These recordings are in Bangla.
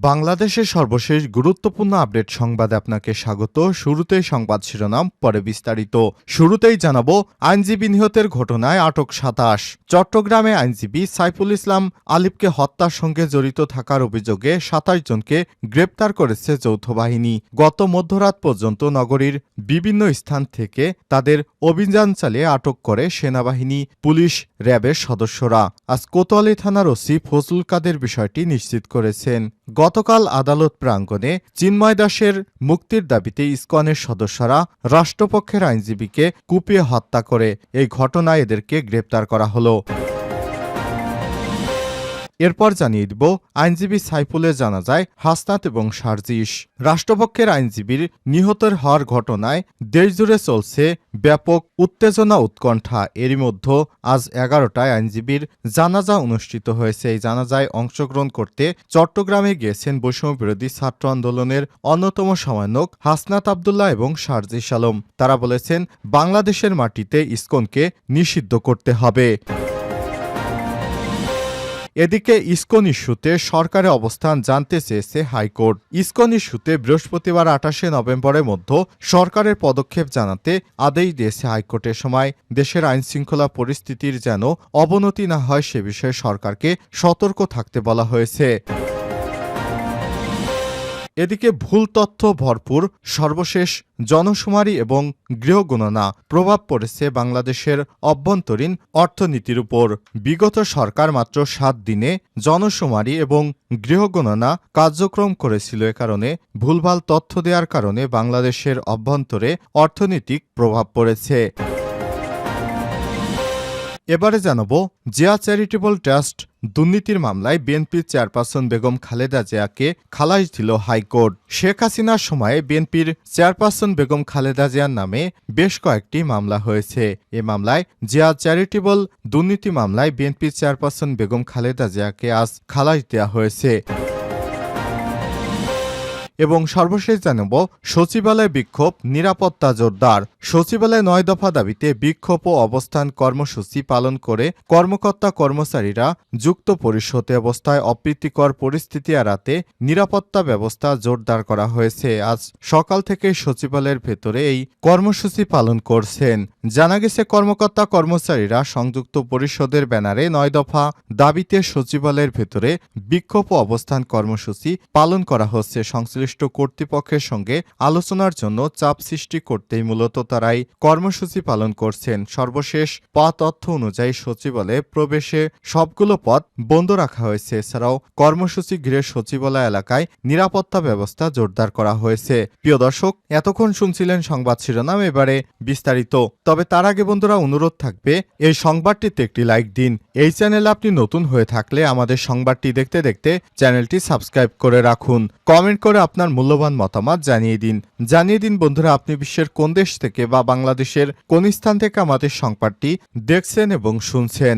বাংলাদেশের সর্বশেষ গুরুত্বপূর্ণ আপডেট সংবাদে আপনাকে স্বাগত। শুরুতেই সংবাদ শিরোনাম, পরে বিস্তারিত। শুরুতেই জানাব, আইনজীবী নিহতের ঘটনায় আটক সাতাশ। চট্টগ্রামে আইনজীবী সাইফুল ইসলাম আলিফকে হত্যার সঙ্গে জড়িত থাকার অভিযোগে সাতাশ জনকে গ্রেপ্তার করেছে যৌথ বাহিনী। গত মধ্যরাত পর্যন্ত নগরীর বিভিন্ন স্থান থেকে তাদের অভিযান চালিয়ে আটক করে সেনাবাহিনী, পুলিশ, র্যাবের সদস্যরা। আজ কোতোয়ালি থানার ওসি ফজলুল কাদের বিষয়টি নিশ্চিত করেছেন। গতকাল আদালত প্রাঙ্গণে চিন্ময় দাসের মুক্তির দাবিতে ইসকনের সদস্যরা রাষ্ট্রপক্ষের আইনজীবীকে কুপিয়ে হত্যা করে এই ঘটনায় এদেরকে গ্রেপ্তার করা হলো। এরপর জানিয়ে দিব, আইনজীবী সাইফুলের জানা যায় হাসনাত এবং সার্জিস রাষ্ট্রপক্ষের আইনজীবীর নিহতের হওয়ার ঘটনায় দেশজুড়ে চলছে ব্যাপক উত্তেজনা উৎকণ্ঠা। এরই মধ্যে আজ এগারোটায় আইনজীবীর জানাজা অনুষ্ঠিত হয়েছে। এই জানাজায় অংশগ্রহণ করতে চট্টগ্রামে গিয়েছেন বৈষম্য বিরোধী ছাত্র আন্দোলনের অন্যতম সমন্বয়ক হাসনাত আবদুল্লাহ এবং সার্জিস আলম। তারা বলেছেন, বাংলাদেশের মাটিতে ইসকনকে নিষিদ্ধ করতে হবে। এদিকে ইস্কন ইস্যুতে সরকারের অবস্থান জানতে চেয়েছে হাইকোর্ট। ইস্কন ইস্যুতে বৃহস্পতিবার আঠাশে নভেম্বরের মধ্যে সরকারের পদক্ষেপ জানাতে আদেশ দিয়েছে হাইকোর্টের সময়। দেশের আইনশৃঙ্খলা পরিস্থিতির যেন অবনতি না হয়, সে বিষয়ে সরকারকে সতর্ক থাকতে বলা হয়েছে। এদিকে ভুল তথ্য ভরপুর, সর্বশেষ জনশুমারি এবং গৃহগণনা প্রভাব পড়েছে বাংলাদেশের অভ্যন্তরীণ অর্থনীতির উপর। বিগত সরকার মাত্র সাত দিনে জনশুমারি এবং গৃহগণনা কার্যক্রম করেছিল এ কারণে ভুলভাল তথ্য দেওয়ার কারণে বাংলাদেশের অভ্যন্তরে অর্থনৈতিক প্রভাব পড়েছে। এবারে জানাব, জিয়া চ্যারিটেবল ট্রাস্ট দুর্নীতির মামলায় বিএনপির চেয়ারপারসন বেগম খালেদা জিয়াকে খালাস দিল হাইকোর্ট। শেখ হাসিনার সময়ে বিএনপির চেয়ারপারসন বেগম খালেদা জিয়ার নামে বেশ কয়েকটি মামলা হয়েছে। এ মামলায় জিয়া চ্যারিটেবল দুর্নীতি মামলায় বিএনপির চেয়ারপারসন বেগম খালেদা জিয়াকে আজ খালাস দেওয়া হয়েছে। এবং সর্বশেষ জানাব, সচিবালয় বিক্ষোভ নিরাপত্তা জোরদার। সচিবালয় নয় দফা দাবিতে বিক্ষোভ ও অবস্থান কর্মসূচি পালন করে কর্মকর্তা কর্মচারীরা যুক্ত পরিষদে অবস্থায় অপ্রীতিকর পরিস্থিতি এড়াতে নিরাপত্তা ব্যবস্থা জোরদার করা হয়েছে। আজ সকাল থেকে সচিবালয়ের ভেতরে এই কর্মসূচি পালন করছেন। জানা গেছে, কর্মকর্তা কর্মচারীরা সংযুক্ত পরিষদের ব্যানারে নয় দফা দাবিতে সচিবালয়ের ভেতরে বিক্ষোভ অবস্থান কর্মসূচি পালন করা হচ্ছে। সংশ্লিষ্ট কর্তৃপক্ষের সঙ্গে আলোচনার জন্য চাপ সৃষ্টি করতেই মূলত তারাই কর্মসূচি পালন করছেন। সর্বশেষ পা তথ্য অনুযায়ী সচিবালয়ে প্রবেশে সবগুলো পথ বন্ধ রাখা হয়েছে। এছাড়াও কর্মসূচি ঘিরে সচিবালয় এলাকায় নিরাপত্তা ব্যবস্থা জোরদার করা হয়েছে। প্রিয় দর্শক, এতক্ষণ শুনছিলেন সংবাদ শিরোনাম, এবারে বিস্তারিত। তবে তার আগে বন্ধুরা, অনুরোধ থাকবে, এই সংবাদটিতে একটি লাইক দিন। এই চ্যানেলে আপনি নতুন হয়ে থাকলে আমাদের সংবাদটি দেখতে দেখতে চ্যানেলটি সাবস্ক্রাইব করে রাখুন। কমেন্ট করে আপনার মূল্যবান মতামত জানিয়ে দিন। জানিয়ে দিন বন্ধুরা, আপনি বিশ্বের কোন দেশ থেকে বা বাংলাদেশের কোন স্থান থেকে আমাদের সংবাদটি দেখছেন এবং শুনছেন।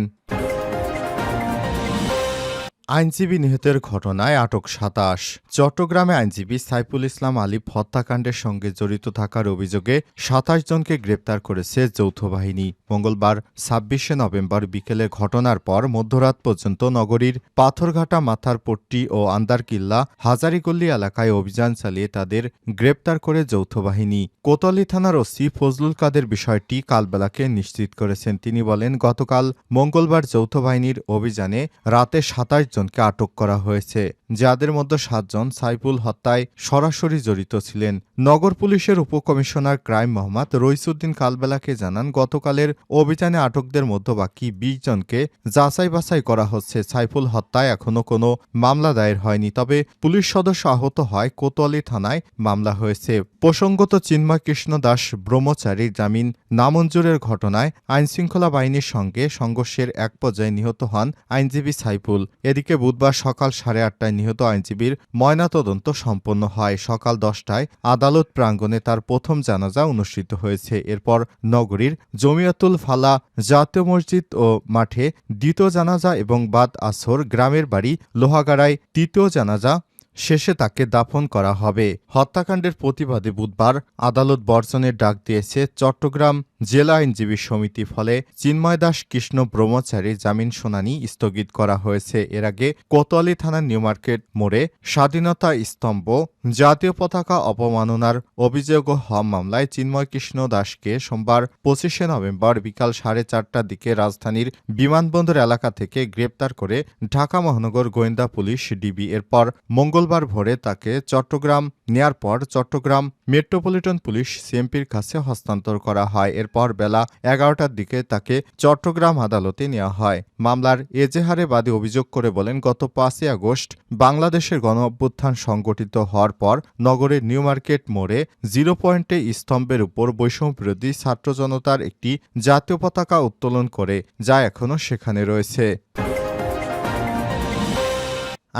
আইনজীবী নিহতের ঘটনায় আটক সাতাশ। চট্টগ্রামে আইনজীবী সাইফুল ইসলাম আলিফ হত্যাকাণ্ডের সঙ্গে জড়িত থাকার অভিযোগে সাতাশ জনকে গ্রেপ্তার করেছে যৌথ বাহিনী। মঙ্গলবার, ছাব্বিশে নভেম্বর বিকেলে ঘটনার পর মধ্যরাত পর্যন্ত নগরীর পাথরঘাটা মাথার পট্টি ও আন্দারকিল্লা হাজারিগল্লি এলাকায় অভিযান চালিয়ে তাদের গ্রেপ্তার করে যৌথ বাহিনী। কোতলি থানার ওসি ফজলুল কাদের বিষয়টি কালবেলাকে নিশ্চিত করেছেন। তিনি বলেন, গতকাল মঙ্গলবার যৌথ বাহিনীর অভিযানে রাতে সাতাশ জনকে আটক করা হয়েছে, যাদের মধ্যে সাতজন সাইফুল হত্যায় সরাসরি জড়িত ছিলেন। নগর পুলিশের উপকমিশনার ক্রাইম মোহাম্মদ রইসুদ্দিন কালবেলাকে জানান, গতকালের অভিযানে আটকদের মধ্যে বাকি বিশ জনকে যাচাই বাছাই করা হচ্ছে। সাইফুল হত্যায় এখনও কোনো মামলা দায়ের হয়নি, তবে পুলিশ সদস্য আহত হয় কোতোয়ালি থানায় মামলা হয়েছে। প্রসঙ্গত চিন্ময় কৃষ্ণ দাস ব্রহ্মচারীর জামিন নামঞ্জুরের ঘটনায় আইনশৃঙ্খলা বাহিনীর সঙ্গে সংঘর্ষের এক পর্যায়ে নিহত হন আইনজীবী সাইফুল। এদিকে বুধবার সকাল সাড়ে আটটায় নিহত আইনজীবীর ময়নাতদন্ত সম্পন্ন হয়। সকাল দশটায় আদালত প্রাঙ্গণে তার প্রথম জানাজা অনুষ্ঠিত হয়েছে। এরপর নগরীর জমিয়াতুল ফালা জাতীয় মসজিদ ও মাঠে দ্বিতীয় জানাজা এবং বাদ আসর গ্রামের বাড়ি লোহাগাড়ায় তৃতীয় জানাজা শেষে তাকে দাফন করা হবে। হত্যাকাণ্ডের প্রতিবাদে বুধবার আদালত বর্জনের ডাক দিয়েছে চট্টগ্রাম জেলা আইনজীবী সমিতি ফলে চিন্ময় দাস কৃষ্ণ ব্রহ্মচারী জামিন শুনানি স্থগিত করা হয়েছে। এর আগে কোতোয়ালি থানার নিউ মার্কেট মোড়ে স্বাধীনতা স্তম্ভ, জাতীয় পতাকা অপমাননার অভিযোগ হওয়া মামলায় চিন্ময় কৃষ্ণ দাসকে সোমবার পঁচিশে নভেম্বর বিকাল সাড়ে চারটার দিকে রাজধানীর বিমানবন্দর এলাকা থেকে গ্রেপ্তার করে ঢাকা মহানগর গোয়েন্দা পুলিশ ডিবি। এরপর মঙ্গলবার ভোরে তাকে চট্টগ্রাম নেয়ার পর চট্টগ্রাম মেট্রোপলিটন পুলিশ সিএমপির কাছে হস্তান্তর করা হয়। এরপর বেলা এগারোটার দিকে তাকে চট্টগ্রাম আদালতে নেওয়া হয়। মামলার এজেহারে বাদী অভিযোগ করে বলেন, গত পাঁচই আগস্ট বাংলাদেশের গণ অভ্যুত্থান সংগঠিত হওয়ার পর নগরের নিউ মার্কেট মোড়ে জিরো পয়েন্টে স্তম্ভের উপর বৈষম্য বিরোধী ছাত্র জনতার একটি জাতীয় পতাকা উত্তোলন করে, যা এখনও সেখানে রয়েছে।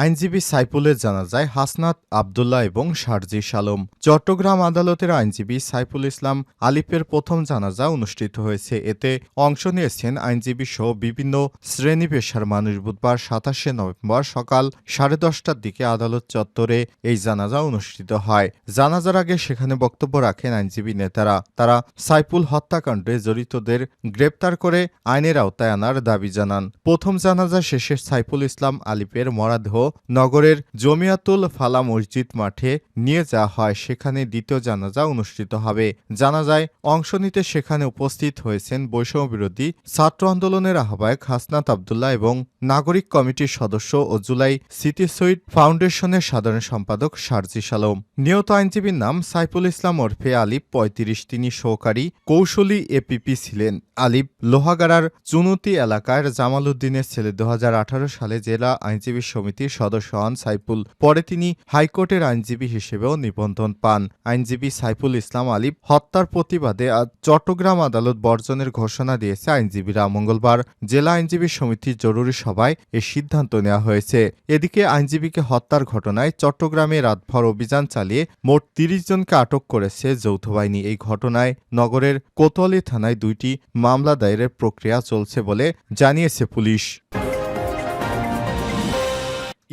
আইনজীবী সাইফুলের জানা যায়, হাসনাত আবদুল্লাহ এবং শারজি সালম চট্টগ্রাম আদালতের আইনজীবী সাইফুল ইসলাম আলিফের প্রথম জানাজা অনুষ্ঠিত হয়েছে। এতে অংশ নিয়েছেন আইনজীবী সহ বিভিন্ন শ্রেণি পেশার মানুষ। বুধবার সাতাশে নভেম্বর সকাল সাড়ে দশটার দিকে আদালত চত্বরে এই জানাজা অনুষ্ঠিত হয়। জানাজার আগে সেখানে বক্তব্য রাখেন আইনজীবী নেতারা। তারা সাইফুল হত্যাকাণ্ডে জড়িতদের গ্রেপ্তার করে আইনের আওতায় আনার দাবি জানান। প্রথম জানাজা শেষে সাইফুল ইসলাম আলিফের মরাদেহ নগরের জমিয়াতুল ফালা মসজিদ মাঠে নিয়ে যাওয়া হয়। সেখানে দ্বিতীয় জানাজা অনুষ্ঠিত হবে। জানাজায় অংশ নিতে সেখানে উপস্থিত হয়েছেন বৈষম্য বিরোধী ছাত্র আন্দোলনের আহ্বায়ক হাসনাত আবদুল্লাহ এবং নাগরিক কমিটির সদস্য ও জুলাই সিটি সুইট ফাউন্ডেশনের সাধারণ সম্পাদক শারজি সালম। নিহত আইনজীবীর নাম সাইফুল ইসলাম ওরফে আলিফ, পঁয়ত্রিশ, তিনি সহকারী কৌশলী এপিপি ছিলেন। আলিফ লোহাগাড়ার চুনুতি এলাকার জামাল উদ্দিনের ছেলে। দু হাজার আঠারো সালে জেলা আইনজীবী সমিতির সদস্য হন সাইফুল। পরে তিনি হাইকোর্টের আইনজীবী হিসেবেও নিবন্ধন পান। আইনজীবী সাইফুল ইসলাম আলিফ হত্যার প্রতিবাদে আজ চট্টগ্রাম আদালত বর্জনের ঘোষণা দিয়েছে আইনজীবীরা। মঙ্গলবার জেলা আইনজীবী সমিতির জরুরি সভায় এ সিদ্ধান্ত নেওয়া হয়েছে। এদিকে আইনজীবীকে হত্যার ঘটনায় চট্টগ্রামে রাতভর অভিযান চালিয়ে মোট তিরিশ জনকে আটক করেছে যৌথ বাহিনী। এই ঘটনায় নগরের কোতোয়ালি থানায় দুইটি মামলা দায়েরের প্রক্রিয়া চলছে বলে জানিয়েছে পুলিশ।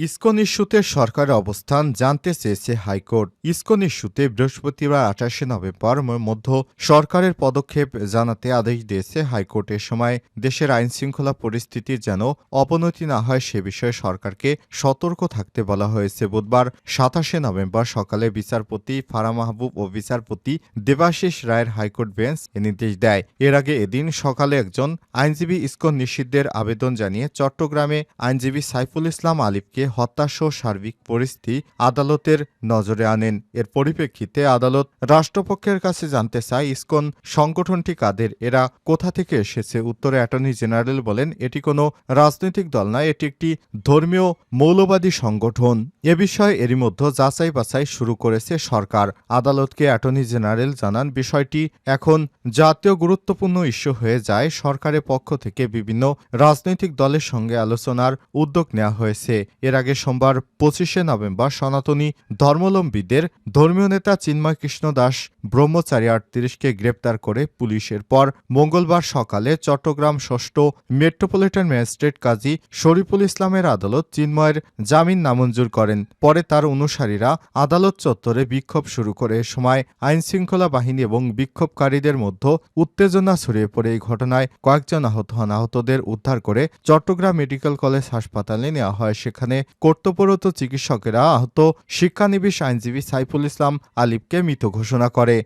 ইসকন ইস্যুতে সরকারের অবস্থান জানতে চেয়েছে হাইকোর্ট। ইসকন ইস্যুতে বৃহস্পতিবার আঠাশে নভেম্বর মধ্য সরকারের পদক্ষেপ জানাতে আদেশ দিয়েছে হাইকোর্ট। এ সময় দেশের আইন শৃঙ্খলা পরিস্থিতির যেন অবনতি না হয় সে বিষয়ে সরকারকে সতর্ক থাকতে বলা হয়েছে। বুধবার সাতাশে নভেম্বর সকালে বিচারপতি ফারা মাহবুব ও বিচারপতি দেবাশিস রায়ের হাইকোর্ট বেঞ্চ এ নির্দেশ দেয়। এর আগে এদিন সকালে একজন আইনজীবী ইসকন নিষিদ্ধের আবেদন জানিয়ে চট্টগ্রামে আইনজীবী সাইফুল ইসলাম আলিফকে হত্যাসহ সার্বিক পরিস্থিতি আদালতের নজরে আনেন। এর পরিপ্রেক্ষিতে আদালত রাষ্ট্রপক্ষের কাছে জানতে চায়, ইসকন সংগঠনটি কাদের? এরা কোথা থেকে এসেছে? উত্তরে অ্যাটর্নি জেনারেল বলেন, এটি কোনো রাজনৈতিক দল নয় এটি একটি ধর্মীয় মৌলবাদী সংগঠন। এ বিষয়ে এরই মধ্যে যাচাই বাছাই শুরু করেছে সরকার। আদালতকে অ্যাটর্নি জেনারেল জানান, বিষয়টি এখন জাতীয় গুরুত্বপূর্ণ ইস্যু হয়ে যায়। সরকারের পক্ষ থেকে বিভিন্ন রাজনৈতিক দলের সঙ্গে আলোচনার উদ্যোগ নেওয়া হয়েছে। এর আগে সোমবার পঁচিশে নভেম্বর সনাতনী ধর্মাবলম্বীদের ধর্মীয় নেতা চিন্ময় কৃষ্ণ দাস ব্রহ্মচারী আটত্রিশকে গ্রেপ্তার করে পুলিশের পর মঙ্গলবার সকালে চট্টগ্রাম ষষ্ঠ মেট্রোপলিটন ম্যাজিস্ট্রেট কাজী শরীফুল ইসলামের আদালত চিন্ময়ের জামিন নামঞ্জুর করেন। পরে তার অনুসারীরা আদালত চত্বরে বিক্ষোভ শুরু করে। সময় আইনশৃঙ্খলা বাহিনী এবং বিক্ষোভকারীদের মধ্যে উত্তেজনা ছড়িয়ে পড়ে। এই ঘটনায় কয়েকজন আহত হন আহতদের উদ্ধার করে চট্টগ্রাম মেডিকেল কলেজ হাসপাতালে নেওয়া হয়। সেখানে কর্তব্যরত চিকিৎসকেরা আহত শিক্ষানিবিশ আইনজীবী সাইফুল ইসলাম আলিফকে মৃত ঘোষণা করে।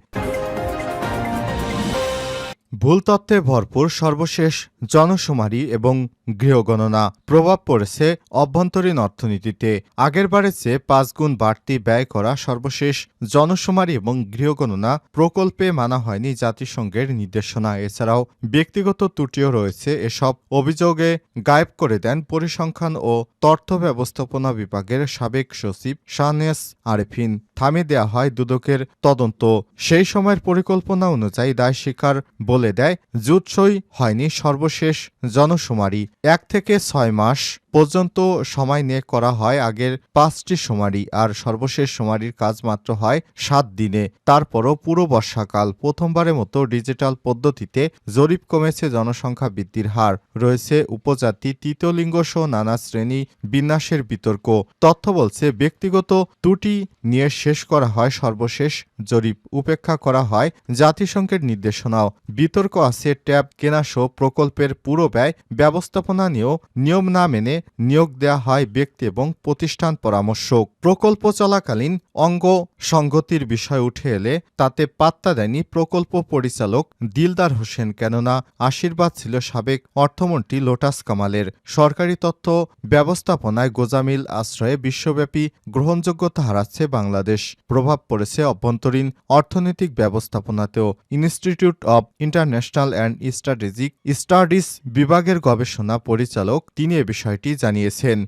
ভুল তথ্যে ভরপুর সর্বশেষ জনশুমারি এবং গৃহগণনা প্রভাব পড়েছে অভ্যন্তরীণ অর্থনীতিতে। আগেরবারের চেয়ে পাঁচ গুণ বাড়তি ব্যয় করা সর্বশেষ জনশুমারি এবং গৃহগণনা প্রকল্পে মানা হয়নি জাতিসংঘের নির্দেশনা। এছাড়াও ব্যক্তিগত ত্রুটিও রয়েছে। এসব অভিযোগে গায়েব করে দেন পরিসংখ্যান ও তথ্য ব্যবস্থাপনা বিভাগের সাবেক সচিব শাহনেস আরেফিন। থামিয়ে দেওয়া হয় দুদকের তদন্ত। সেই সময়ের পরিকল্পনা অনুযায়ী দায় স্বীকার বলে দেয়, জুটসই হয়নি সর্বশেষ জনশুমারি এক থেকে ছয় মাস পর্যন্ত সময় নিয়ে করা হয়। আগের পাঁচটি শুমারি আর সর্বশেষ শুমারির কাজ মাত্র হয় সাত দিনে। তারপরও পুরো বর্ষাকাল প্রথমবারের মতো ডিজিটাল পদ্ধতিতে জরিপ কমেছে জনসংখ্যা বৃদ্ধির হার। রয়েছে উপজাতি, তৃতীয় লিঙ্গ সহ নানা শ্রেণি বিন্যাসের বিতর্ক। তথ্য বলছে, ব্যক্তিগত ত্রুটি নিয়ে শেষ করা হয় সর্বশেষ জরিপ। উপেক্ষা করা হয় জাতিসংঘের নির্দেশনাও। বিতর্ক আছে, ট্যাব কেনাসহ প্রকল্পের পুরো ব্যয় ব্যবস্থাপনা নিয়েও নিয়ম না মেনে নিয়োগ দেওয়া হয় ব্যক্তি এবং প্রতিষ্ঠান পরামর্শক। প্রকল্প চলাকালীন অঙ্গ সংগতির বিষয় উঠে এলে তাতে পাত্তা দেয়নি প্রকল্প পরিচালক দিলদার হোসেন, কেননা আশীর্বাদ ছিল সাবেক অর্থমন্ত্রী লোটাস কামালের। সরকারি তথ্য ব্যবস্থাপনায় গোজামিল আশ্রয়ে বিশ্বব্যাপী গ্রহণযোগ্যতা হারাচ্ছে বাংলাদেশ। প্রভাব পড়েছে অভ্যন্তরীণ অর্থনৈতিক ব্যবস্থাপনাতেও। Institute of international and strategic studies বিভাগের গবেষণা পরিচালক তিনি এ বিষয়টি জানিয়েছেন।